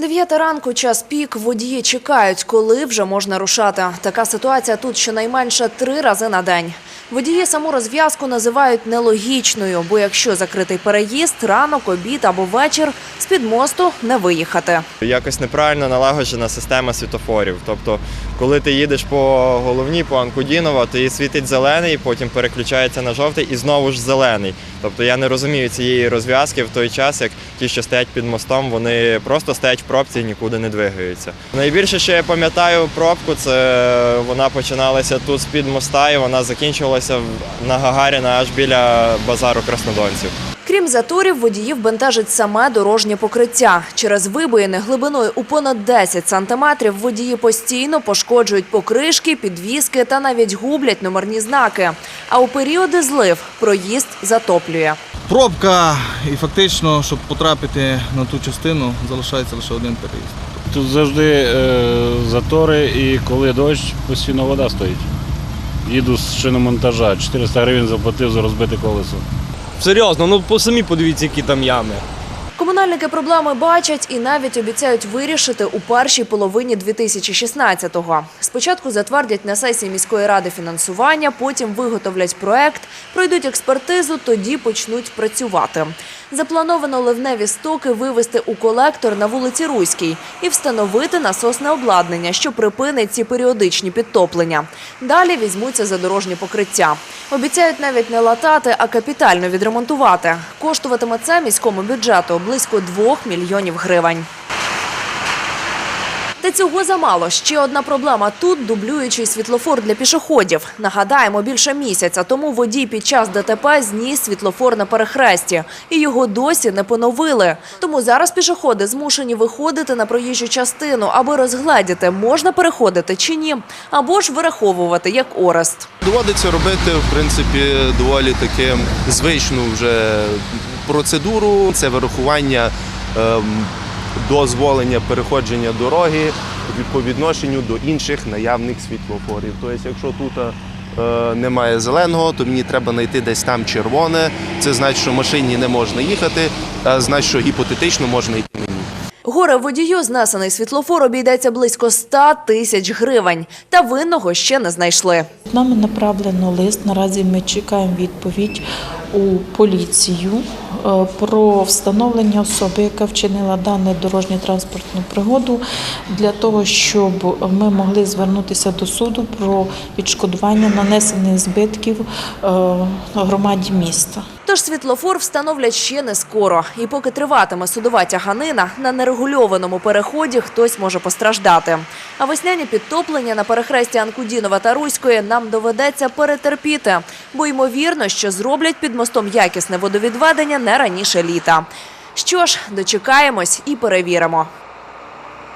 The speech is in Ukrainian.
Дев'ята ранку, час пік. Водії чекають, коли вже можна рушати. Така ситуація тут щонайменше три рази на день. Водії саму розв'язку називають нелогічною, бо якщо закритий переїзд, ранок, обід або вечір, з-під мосту не виїхати. Якось неправильно налагоджена система світофорів. Тобто, коли ти їдеш по головній, по Анкудінова, то їй світить зелений, потім переключається на жовтий і знову ж зелений. Тобто я не розумію цієї розв'язки в той час, як ті, що стоять під мостом, вони просто стоять пробці нікуди не двигаються. Найбільше, що я пам'ятаю пробку, це вона починалася тут з-під моста і вона закінчувалася на Гагаріна аж біля базару краснодонців. Крім заторів, водіїв бентежить саме дорожнє покриття. Через вибоїни глибиною у понад 10 сантиметрів водії постійно пошкоджують покришки, підвіски та навіть гублять номерні знаки. А у періоди злив проїзд затоплює. Пробка, і фактично, щоб потрапити на ту частину, залишається лише один переїзд. Тут завжди е, затори і коли дощ, постійно вода стоїть. Їду з шиномонтажа, 400 гривень заплатив за розбите колесо. Серйозно, ну самі подивіться, які там ями. Комунальники проблеми бачать і навіть обіцяють вирішити у першій половині 2016-го. Спочатку затвердять на сесії міської ради фінансування, потім виготовлять проект, пройдуть експертизу, тоді почнуть працювати. Заплановано ливневі стоки вивести у колектор на вулиці Руській і встановити насосне обладнання, що припинить ці періодичні підтоплення. Далі візьмуться за дорожнє покриття. Обіцяють навіть не латати, а капітально відремонтувати. Коштуватиме це міському бюджету близько 2 мільйонів гривень. Та цього замало. Ще одна проблема тут дублюючий світлофор для пішоходів. Нагадаємо, більше місяця тому водій під час ДТП зніс світлофор на перехресті, і його досі не поновили. Тому зараз пішоходи змушені виходити на проїжджу частину, аби розгледіти, можна переходити чи ні, або ж вираховувати як орест. Доводиться робити, в принципі, доволі таки звичну вже процедуру. Це вирахування ем, дозволення переходження дороги по відношенню до інших наявних світлофорів. Тобто, якщо тут е, немає зеленого, то мені треба знайти десь там червоне. Це значить, що машині не можна їхати, а значить, що гіпотетично можна йти мені. Горе водію знесений світлофор обійдеться близько 100 тисяч гривень. Та винного ще не знайшли. Нами направлено лист. Наразі ми чекаємо відповідь у поліцію про встановлення особи, яка вчинила дану дорожню транспортну пригоду, для того, щоб ми могли звернутися до суду про відшкодування нанесених збитків е, громаді міста. Тож світлофор встановлять ще не скоро. І поки триватиме судова тяганина, на нерегульованому переході хтось може постраждати. А весняні підтоплення на перехресті Анкудінова та Руської нам доведеться перетерпіти, бо ймовірно, що зроблять під мостом якісне водовідведення не раніше літа. Що ж, дочекаємось і перевіримо.